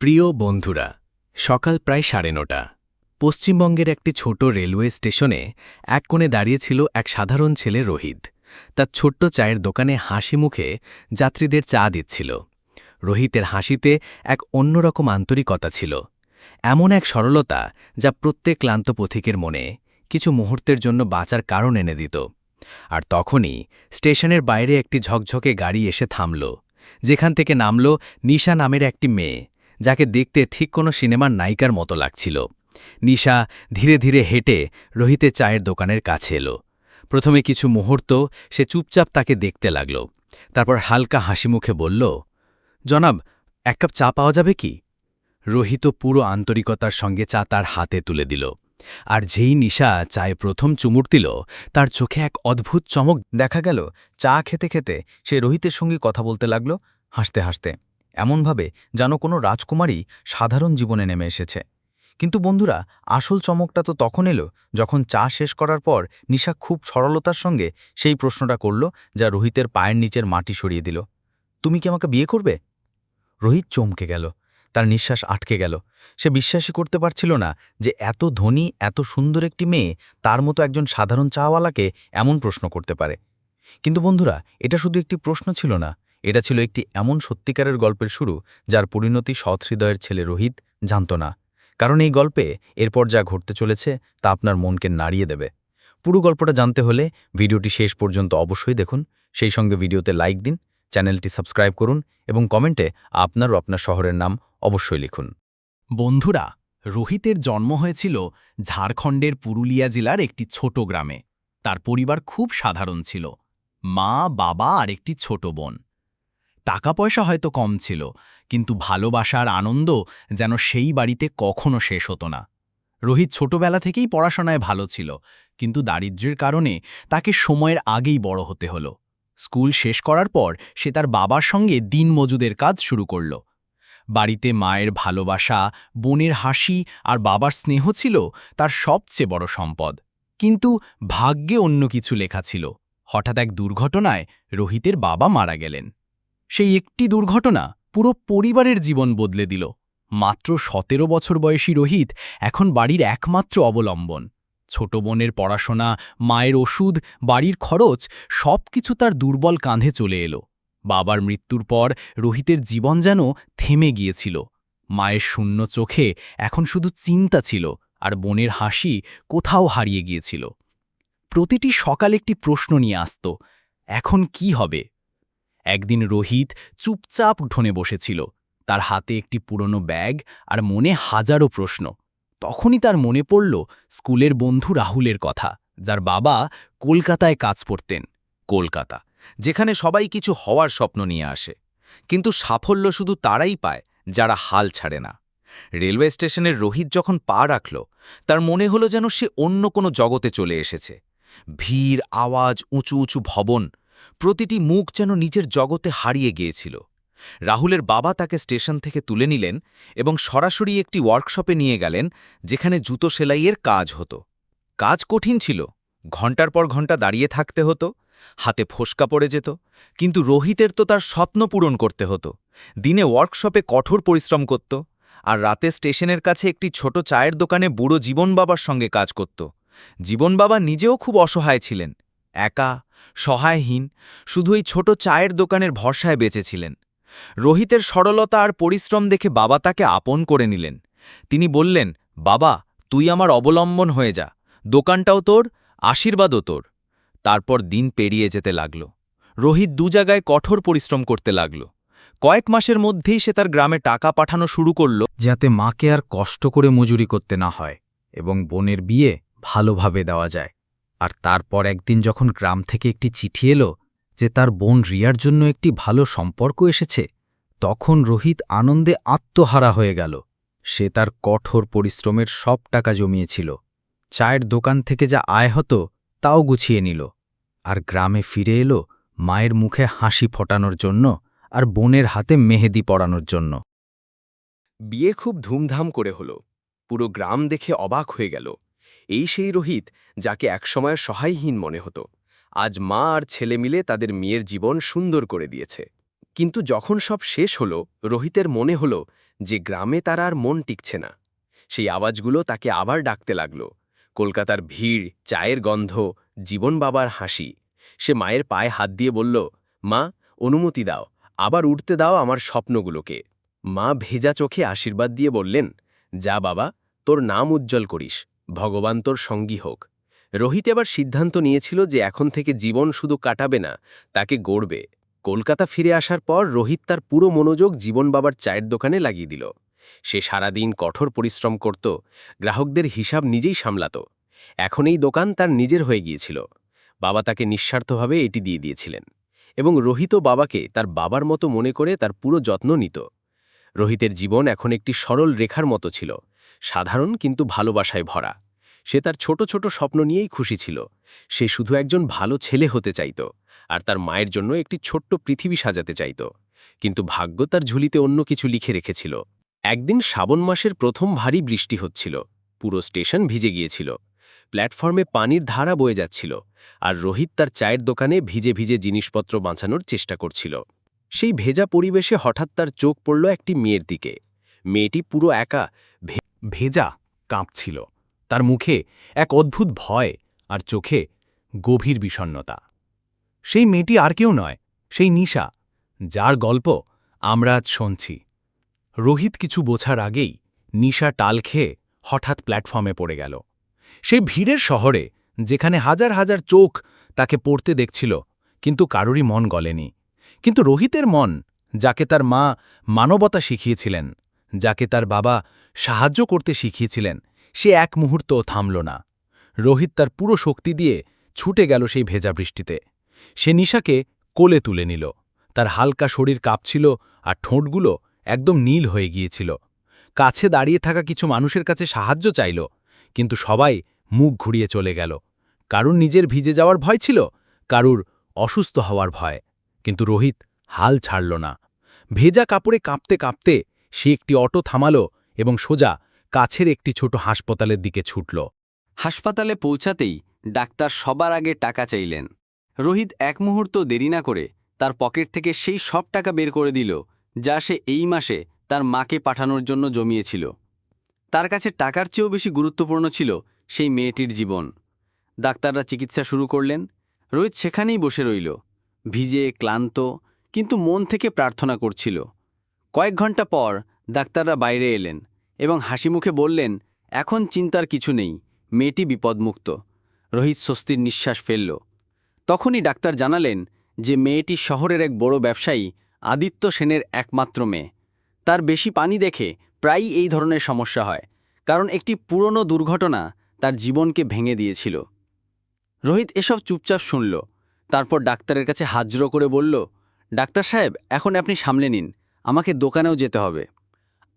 প্রিয় বন্ধুরা, সকাল প্রায় সাড়ে নটা। পশ্চিমবঙ্গের একটি ছোট রেলওয়ে স্টেশনে এক কোণে দাঁড়িয়েছিল এক সাধারণ ছেলে রোহিত। তার ছোট্ট চায়ের দোকানে হাসি মুখে যাত্রীদের চা দিচ্ছিল। রোহিতের হাসিতে এক অন্যরকম আন্তরিকতা ছিল। এমন এক সরলতা যা প্রত্যেক ক্লান্ত পথিকের মনে কিছু মুহূর্তের জন্য বাঁচার কারণ এনে দিত। আর তখনই স্টেশনের বাইরে একটি ঝকঝকে গাড়ি এসে থামল, যেখান থেকে নামল নিশা নামের একটি মেয়ে। যাকে দেখতে ঠিক কোনো সিনেমার নায়িকার মতো লাগছিল। নিশা ধীরে ধীরে হেঁটে রোহিতে চায়ের দোকানের কাছে এলো। প্রথমে কিছু মুহূর্ত সে চুপচাপ তাকে দেখতে লাগল। তারপর হালকা হাসি মুখে বলল, জনাব, এক কাপ চা পাওয়া যাবে কি? রোহিত পুরো আন্তরিকতার সঙ্গে চা তার হাতে তুলে দিল। আর যেই নিশা চায়ে প্রথম চুমুর দিল, তার চোখে এক অদ্ভুত চমক দেখা গেল। চা খেতে খেতে সে রোহিতের সঙ্গে কথা বলতে লাগল, হাসতে হাসতে। এমনভাবে যেন কোনো রাজকুমারী সাধারণ জীবনে নেমে এসেছে। কিন্তু বন্ধুরা, আসল চমকটা তো তখন এলো যখন চা শেষ করার পর নিশা খুব সরলতার সঙ্গে সেই প্রশ্নটা করল যা রোহিতের পায়ের নিচের মাটি সরিয়ে দিল। তুমি কি আমাকে বিয়ে করবে? রোহিত চমকে গেল। তার নিঃশ্বাস আটকে গেল। সে বিশ্বাসই করতে পারছিল না যে এত ধনী, এত সুন্দর একটি মেয়ে তার মতো একজন সাধারণ চাওয়ালাকে এমন প্রশ্ন করতে পারে। কিন্তু বন্ধুরা, এটা শুধু একটি প্রশ্ন ছিল না। এটা ছিল একটি এমন সত্যিকারের গল্পের শুরু যার পরিণতি সৎহৃদয়ের ছেলে রোহিত জানত না। কারণ এই গল্পে এরপর যা ঘটতে চলেছে তা আপনার মনকে নাড়িয়ে দেবে। পুরো গল্পটা জানতে হলে ভিডিওটি শেষ পর্যন্ত অবশ্যই দেখুন। সেই সঙ্গে ভিডিওতে লাইক দিন, চ্যানেলটি সাবস্ক্রাইব করুন এবং কমেন্টে আপনার আপনার শহরের নাম অবশ্যই লিখুন। বন্ধুরা, রোহিতের জন্ম হয়েছিল ঝাড়খণ্ডের পুরুলিয়া জেলার একটি ছোট গ্রামে। তার পরিবার খুব সাধারণ ছিল। মা, বাবা আর একটি ছোট বোন। টাকা পয়সা হয়তো কম ছিল, কিন্তু ভালোবাসার আনন্দ যেন সেই বাড়িতে কখনো শেষ হতো না। রোহিত ছোটবেলা থেকেই পড়াশোনায় ভালো ছিল, কিন্তু দারিদ্র্যের কারণে তাকে সময়ের আগেই বড় হতে হলো। স্কুল শেষ করার পর সে তার বাবার সঙ্গে দিন মজুদের কাজ শুরু করল। বাড়িতে মায়ের ভালোবাসা, বোনের হাসি আর বাবার স্নেহ ছিল তার সবচেয়ে বড় সম্পদ। কিন্তু ভাগ্যে অন্য কিছু লেখা ছিল। হঠাৎ এক দুর্ঘটনায় রোহিতের বাবা মারা গেলেন। সেই একটি দুর্ঘটনা পুরো পরিবারের জীবন বদলে দিল। মাত্র সতেরো বছর বয়সী রোহিত এখন বাড়ির একমাত্র অবলম্বন। ছোট বোনের পড়াশোনা, মায়ের ওষুধ, বাড়ির খরচ সব কিছু তার দুর্বল কাঁধে চলে এলো। বাবার মৃত্যুর পর রোহিতের জীবন যেন থেমে গিয়েছিল। মায়ের শূন্য চোখে এখন শুধু চিন্তা ছিল আর বোনের হাসি কোথাও হারিয়ে গিয়েছিল। প্রতিটি সকাল একটি প্রশ্ন নিয়ে আসত, এখন কি হবে? একদিন রোহিত চুপচাপ ঢনে বসেছিল। তার হাতে একটি পুরনো ব্যাগ আর মনে হাজারো প্রশ্ন। তখনই তার মনে পড়ল স্কুলের বন্ধু রাহুলের কথা, যার বাবা কলকাতায় কাজ করতেন। কলকাতা, যেখানে সবাই কিছু হওয়ার স্বপ্ন নিয়ে আসে। কিন্তু সাফল্য শুধু তারাই পায়, যারা হাল ছাড়ে না। রেলওয়ে স্টেশনের রোহিত যখন পা রাখল, তার মনে হলো যেন সে অন্য কোনো জগতে চলে এসেছে। ভিড়, আওয়াজ, উঁচু উঁচু ভবন প্রতিটি মুখ যেন নিজের জগতে হারিয়ে গিয়েছিল। রাহুলের বাবা তাকে স্টেশন থেকে তুলে নিলেন এবং সরাসরি একটি ওয়ার্কশপে নিয়ে গেলেন, যেখানে জুতো সেলাইয়ের কাজ হতো। কাজ কঠিন ছিল ঘণ্টার পর ঘণ্টা দাঁড়িয়ে থাকতে হতো, হাতে ফোসকা পড়ে যেত, কিন্তু রোহিতের তো তার স্বপ্ন পূরণ করতে হতো। দিনে ওয়ার্কশপে কঠোর পরিশ্রম করত আর রাতে স্টেশনের কাছে একটি ছোট চায়ের দোকানে বুড়ো জীবন বাবার সঙ্গে কাজ করত। জীবন বাবা নিজেও খুব অসহায় ছিলেন, একা সহায়হীন, শুধু এই ছোট চায়ের দোকানের ভরসায় বেঁচেছিলেন। রোহিতের সরলতা আর পরিশ্রম দেখে বাবা তাকে আপন করে নিলেন। তিনি বললেন, বাবা, তুই আমার অবলম্বন হয়ে যা, দোকানটাও তোর, আশীর্বাদও তোর। তারপর দিন পেরিয়ে যেতে লাগল। রোহিত দু জায়গায় কঠোর পরিশ্রম করতে লাগল। কয়েক মাসের মধ্যেই সে তার গ্রামে টাকা পাঠানো শুরু করল, যাতে মাকে আর কষ্ট করে মজুরি করতে না হয় এবং বোনের বিয়ে ভালোভাবে দেওয়া যায়। আর তারপর একদিন যখন গ্রাম থেকে একটি চিঠি এলো যে তার বোন রিয়ার জন্য একটি ভালো সম্পর্ক এসেছে, তখন রোহিত আনন্দে আত্মহারা হয়ে গেল। সে তার কঠোর পরিশ্রমের সব টাকা জমিয়েছিল। চায়ের দোকান থেকে যা আয় হতো, তাও গুছিয়ে নিল। আর গ্রামে ফিরে এলো মায়ের মুখে হাসি ফোটানোর জন্য আর বোনের হাতে মেহেদি পড়ানোর জন্য। বিয়ে খুব ধুমধাম করে হলো। পুরো গ্রাম দেখে অবাক হয়ে গেল। এই সেই রোহিত, যাকে একসময় সহায়হীন মনে হতো। আজ মা আর ছেলে মিলে তাদের মেয়ের জীবন সুন্দর করে দিয়েছে। কিন্তু যখন সব শেষ হলো, রোহিতের মনে হলো যে গ্রামে তার আর মন টিকছে না। সেই আওয়াজগুলো তাকে আবার ডাকতে লাগল। কলকাতার ভিড়, চায়ের গন্ধ, জীবন বাবার হাসি। সে মায়ের পায়ে হাত দিয়ে বলল, মা, অনুমতি দাও। আবার উঠতে দাও আমার স্বপ্নগুলোকে। মা ভেজা চোখে আশীর্বাদ দিয়ে বললেন, যা বাবা, তোর নাম উজ্জ্বল করিস। ভগবান তোর সঙ্গী হোক। রোহিত এবার সিদ্ধান্ত নিয়েছিল যে এখন থেকে জীবন শুধু কাটাবে না, তাকে গড়বে। কলকাতা ফিরে আসার পর রোহিত তার পুরো মনোযোগ জীবন বাবার চায়ের দোকানে লাগিয়ে দিল। সে সারাদিন কঠোর পরিশ্রম করত, গ্রাহকদের হিসাব নিজেই সামলাত। এখন এই দোকান তার নিজের হয়ে গিয়েছিল। বাবা তাকে নিঃস্বার্থভাবে এটি দিয়ে দিয়েছিলেন এবং রোহিত বাবাকে তার বাবার মতো মনে করে তার পুরো যত্ন নিত। রোহিতের জীবন এখন একটি সরল রেখার মতো ছিল। সাধারণ কিন্তু ভালোবাসায় ভরা। সে তার ছোট ছোট স্বপ্ন নিয়েই খুশি ছিল। সে শুধু একজন ভালো ছেলে হতে চাইত আর তার মায়ের জন্য একটি ছোট্ট পৃথিবী সাজাতে চাইত। কিন্তু ভাগ্য তার ঝুলিতে অন্য কিছু লিখে রেখেছিল। একদিন শ্রাবণ মাসের প্রথম ভারী বৃষ্টি হচ্ছিল। পুরো স্টেশন ভিজে গিয়েছিল। প্ল্যাটফর্মে পানির ধারা বয়ে যাচ্ছিল আর রোহিত তার চায়ের দোকানে ভিজে ভিজে জিনিসপত্র বাঁচানোর চেষ্টা করছিল। সেই ভেজা পরিবেশে হঠাৎ তার চোখ পড়ল একটি মেয়ের দিকে। মেয়েটি পুরো একা ভেজা কাঁপছিল। তার মুখে এক অদ্ভুত ভয় আর চোখে গভীর বিষণ্নতা সেই মেয়েটি আর কেউ নয়, সেই নিশা, যার গল্প আমরা আজ শুনছি। রোহিত কিছু বোঝার আগেই নিশা টাল খেয়ে হঠাৎ প্ল্যাটফর্মে পড়ে গেল। সেই ভিড়ের শহরে, যেখানে হাজার হাজার চোখ তাকে পড়তে দেখছিল, কিন্তু কারোরই মন গলেনি। কিন্তু রোহিতের মন, যাকে তার মা মানবতা শিখিয়েছিলেন, যাকে তার বাবা সাহায্য করতে শিখিয়েছিলেন, সে এক মুহূর্তও থামল না। রোহিত তার পুরো শক্তি দিয়ে ছুটে গেল সেই ভেজা বৃষ্টিতে। সে নিশাকে কোলে তুলে নিল। তার হালকা শরীর কাঁপছিল আর ঠোঁটগুলো একদম নীল হয়ে গিয়েছিল। কাছে দাঁড়িয়ে থাকা কিছু মানুষের কাছে সাহায্য চাইল, কিন্তু সবাই মুখ ঘুরিয়ে চলে গেল। কারুর নিজের ভিজে যাওয়ার ভয় ছিল, কারুর অসুস্থ হওয়ার ভয়। কিন্তু রোহিত হাল ছাড়ল না। ভেজা কাপড়ে কাঁপতে কাঁপতে সে একটি অটো থামালো এবং সোজা কাছের একটি ছোট হাসপাতালের দিকে ছুটল। হাসপাতালে পৌঁছাতেই ডাক্তার সবার আগে টাকা চাইলেন। রোহিত এক মুহূর্ত দেরি না করে তার পকেট থেকে সেই সব টাকা বের করে দিল, যা সে এই মাসে তার মাকে পাঠানোর জন্য জমিয়েছিল। তার কাছে টাকার চেয়েও বেশি গুরুত্বপূর্ণ ছিল সেই মেয়েটির জীবন। ডাক্তাররা চিকিৎসা শুরু করলেন। রোহিত সেখানেই বসে রইল। ভিজে, ক্লান্ত, কিন্তু মন থেকে প্রার্থনা করছিল। কয়েক ঘণ্টা পর ডাক্তাররা বাইরে এলেন। এবং হাসি মুখে বললেন, এখন চিন্তার কিছু নেই, মেয়েটি বিপদমুক্ত। রোহিত স্বস্তির নিঃশ্বাস ফেলল। তখনই ডাক্তার জানালেন যে, মেয়েটি শহরের এক বড় ব্যবসায়ী, আদিত্য সেনের একমাত্র মেয়ে। তার বেশি পানি দেখে প্রায়ই এই ধরনের সমস্যা হয়, কারণ একটি পুরনো দুর্ঘটনা তার জীবনকে ভেঙে দিয়েছিল। রোহিত এসব চুপচাপ শুনল, তারপর ডাক্তারের কাছে হাজরো করে বলল, ডাক্তার সাহেব, এখন আপনি সামলে নিন, আমাকে দোকানেও যেতে হবে।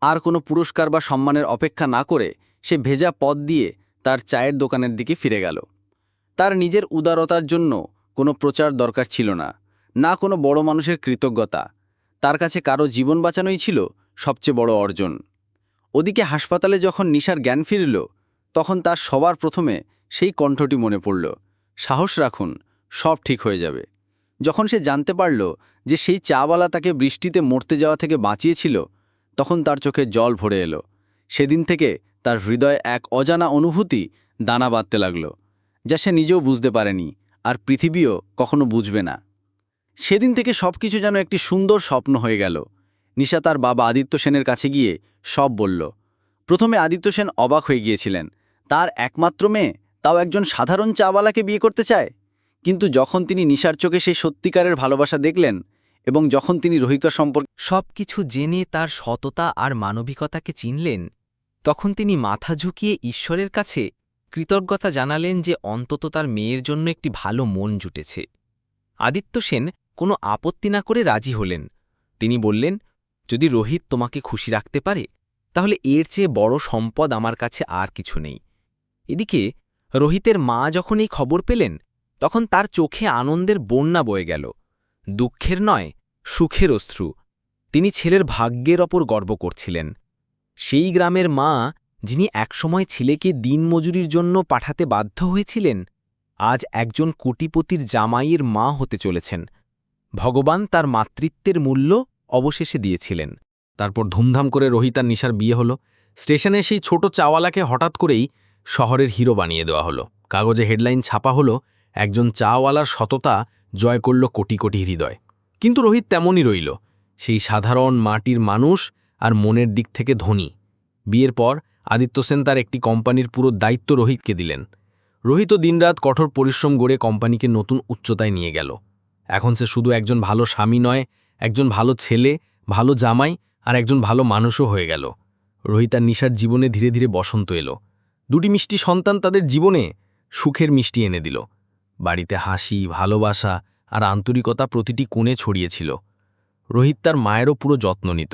আর কোনো পুরস্কার বা সম্মানের অপেক্ষা না করে সে ভেজা পথ দিয়ে তার চায়ের দোকানের দিকে ফিরে গেল। তার নিজের উদারতার জন্য কোনো প্রচার দরকার ছিল না না কোনো বড় মানুষের কৃতজ্ঞতা। তার কাছে কারও জীবন বাঁচানোই ছিল সবচেয়ে বড় অর্জন। ওদিকে হাসপাতালে যখন নিশার জ্ঞান ফিরল, তখন তার সবার প্রথমে সেই কণ্ঠটি মনে পড়ল, সাহস রাখুন, সব ঠিক হয়ে যাবে। যখন সে জানতে পারল যে সেই চাওয়ালা তাকে বৃষ্টিতে মরতে যাওয়া থেকে বাঁচিয়েছিল তখন তার চোখে জল ভরে এলো। সেদিন থেকে তার হৃদয়ে এক অজানা অনুভূতি দানা বাঁধতে লাগল, যা সে নিজেও বুঝতে পারেনি আর পৃথিবীও কখনো বুঝবে না। সেদিন থেকে সব কিছু যেন একটি সুন্দর স্বপ্ন হয়ে গেল। নিশা তার বাবা আদিত্য সেনের কাছে গিয়ে সব বলল। প্রথমে আদিত্য সেন অবাক হয়ে গিয়েছিলেন, তার একমাত্র মেয়ে তাও একজন সাধারণ চাওয়ালাকে বিয়ে করতে চায়? কিন্তু যখন তিনি নিশার চোখে সেই সত্যিকারের ভালোবাসা দেখলেন এবং যখন তিনি রোহিত সম্পর্কে সব কিছু জেনে তার সততা আর মানবিকতাকে চিনলেন, তখন তিনি মাথা ঝুঁকিয়ে ঈশ্বরের কাছে কৃতজ্ঞতা জানালেন যে অন্তত তার মেয়ের জন্য একটি ভালো মন জুটেছে। আদিত্য সেন কোনো আপত্তি না করে রাজি হলেন। তিনি বললেন, যদি রোহিত তোমাকে খুশি রাখতে পারে, তাহলে এর চেয়ে বড় সম্পদ আমার কাছে আর কিছু নেই। এদিকে রোহিতের মা যখন এই খবর পেলেন, তখন তার চোখে আনন্দের বন্যা বয়ে গেল। দুঃখের নয়, সুখের অশ্রু। তিনি ছেলের ভাগ্যের ওপর গর্ব করছিলেন। সেই গ্রামের মা, যিনি একসময় ছেলেকে দিনমজুরির জন্য পাঠাতে বাধ্য হয়েছিলেন, আজ একজন কোটিপতির জামাইয়ের মা হতে চলেছেন। ভগবান তার মাতৃত্বের মূল্য অবশেষে দিয়েছিলেন। তারপর ধুমধাম করে রোহিত আর নিশার বিয়ে হলো। স্টেশনে সেই ছোট চাওয়ালাকে হঠাৎ করেই শহরের হিরো বানিয়ে দেওয়া হলো। কাগজে হেডলাইন ছাপা হলো একজন চাওয়ালার সততা জয় করল কোটি কোটি হৃদয়। কিন্তু রোহিত তেমনই রইল। সেই সাধারণ মাটির মানুষ আর মনের দিক থেকে ধনী। বিয়ের পর আদিত্য সেন তার একটি কোম্পানির পুরো দায়িত্ব রোহিতকে দিলেন। রোহিত দিনরাত কঠোর পরিশ্রম গড়ে কোম্পানিকে নতুন উচ্চতায় নিয়ে গেল। এখন সে শুধু একজন ভালো স্বামী নয়, একজন ভালো ছেলে, ভালো জামাই আর একজন ভালো মানুষও হয়ে গেল। রোহিত আর নিশার জীবনে ধীরে ধীরে বসন্ত এলো। দুটি মিষ্টি সন্তান তাদের জীবনে সুখের মিষ্টি এনে দিল। বাড়িতে হাসি, ভালোবাসা আর আন্তরিকতা প্রতিটি কোণে ছড়িয়েছিল। রোহিত তার মায়েরও পুরো যত্ন নিত।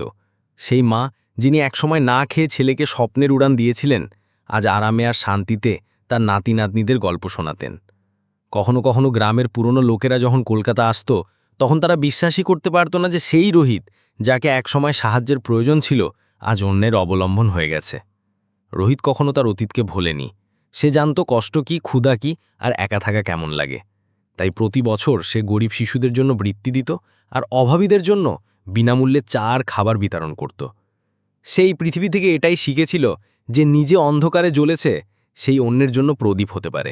সেই মা যিনি একসময় না খেয়ে ছেলেকে স্বপ্নের উড়ান দিয়েছিলেন, আজ আরামে আর শান্তিতে তার নাতি নাতনিদের গল্প শোনাতেন। কখনো কখনো গ্রামের পুরনো লোকেরা যখন কলকাতা আসত, তখন তারা বিশ্বাসই করতে পারত না যে সেই রোহিত, যাকে একসময় সাহায্যের প্রয়োজন ছিল, আজ অন্যের অবলম্বন হয়ে গেছে। রোহিত কখনো তার অতীতকে ভোলেনি। সে জানত কষ্ট কি, ক্ষুধা কি, আর একা থাকা কেমন লাগে। তাই প্রতি বছর সে গরিব শিশুদের জন্য বৃত্তি দিত আর অভাবীদের জন্য বিনামূল্যে চা আর খাবার বিতরণ করত। সেই পৃথিবী থেকে এটাই শিখেছিল যে নিজে অন্ধকারে জ্বলেছে, সেই অন্যের জন্য প্রদীপ হতে পারে।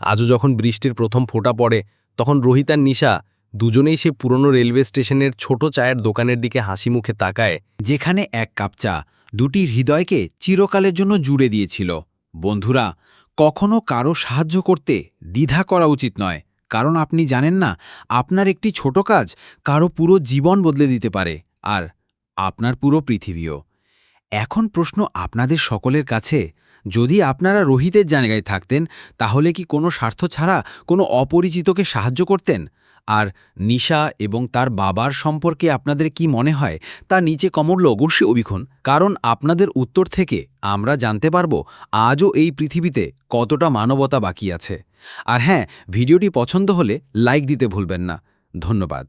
আজও যখন বৃষ্টির প্রথম ফোঁটা পড়ে, তখন রোহিতার নিশা দুজনেই সে পুরনো রেলওয়ে স্টেশনের ছোট চায়ের দোকানের দিকে হাসি মুখে তাকায়, যেখানে এক কাপ চা দুটি হৃদয়কে চিরকালের জন্য জুড়ে দিয়েছিল। বন্ধুরা, কখনো কারও সাহায্য করতে দ্বিধা করা উচিত নয়। কারণ আপনি জানেন না, আপনার একটি ছোট কাজ কারও পুরো জীবন বদলে দিতে পারে আর আপনার পুরো পৃথিবীও। এখন প্রশ্ন আপনাদের সকলের কাছে, যদি আপনারা রোহিতের জায়গায় থাকতেন, তাহলে কি কোনো স্বার্থ ছাড়া কোনো অপরিচিতকে সাহায্য করতেন? আর নিশা এবং তার বাবার সম্পর্কে আপনাদের কি মনে হয়? তা নিচে কমরল অবশ্যই অভিক্ষণ। কারণ আপনাদের উত্তর থেকে আমরা জানতে পারব আজও এই পৃথিবীতে কতটা মানবতা বাকি আছে। আর হ্যাঁ ভিডিওটি পছন্দ হলে লাইক দিতে ভুলবেন না। ধন্যবাদ।